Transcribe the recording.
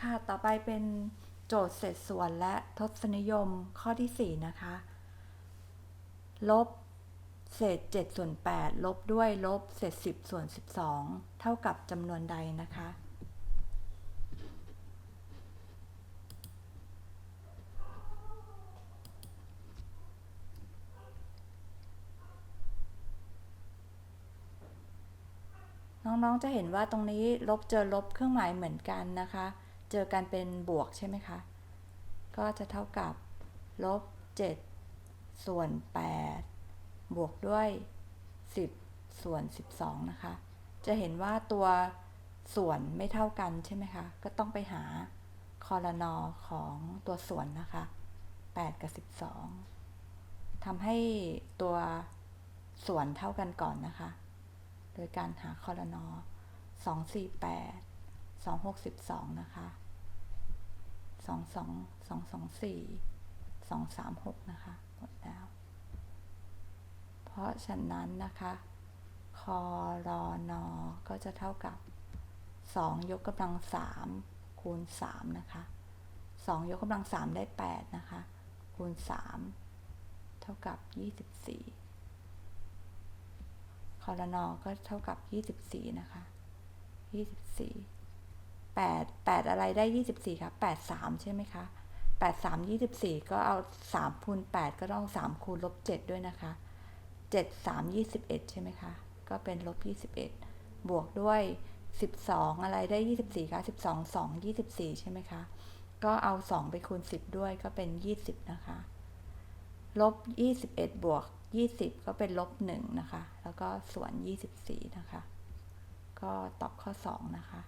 ค่ะต่อไปเป็นโจทย์เศษส่วนและทศนิยมข้อที่ 4 นะคะ ลบเศษ 7 ส่วน 8 ลบด้วยลบเศษ 10 ส่วน 12 เท่ากับจำนวนใดนะคะ น้องๆจะเห็นว่าตรงนี้ลบเจอลบเครื่องหมายเหมือนกันนะคะ เจอกันเป็นบวกใช่ไหมคะ ก็จะเท่ากับลบ 7 ส่วน 8 บวกด้วย 10 ส่วน 12 นะคะ จะเห็นว่าตัวส่วนไม่เท่ากันใช่ไหมคะ ก็ต้องไปหาคอรนอของตัวส่วนนะคะ 8 กับ 12ทำให้ตัวส่วนเท่ากันก่อนนะคะ โดยการหาคอรนอ248 262นะคะ 22 224 236 นะคะ หมดแล้ว เพราะฉะนั้นนะคะ คอรอนอก็จะเท่ากับ 2 ยกกำลัง 3 คูณ 3 นะคะ 2 ยกกำลัง 3 ได้ 8 นะคะ คูณ 3 เท่ากับ 24 รนอก็เท่ากับ 24 นะคะ 24 8 8 อะไรได้ 24 คะ 8 3 ใช่ไหมคะ 8 3 24 ก็เอา 3 คูณ 8 ก็ต้อง 3 คูณลบ 7 ด้วยนะคะ 7 3 21 ใช่ไหมคะ ก็เป็นลบ 21 บวกด้วย 12 อะไรได้ 24 คะ 12 2 24 ใช่ไหมคะ ก็เอา 2 ไปคูณ 10 ด้วยก็เป็น 20 นะคะ ลบ 21 บวก 20 ก็เป็นลบ 1 นะคะ แล้วก็ส่วน 24 นะคะ ก็ตอบข้อ 2 นะคะ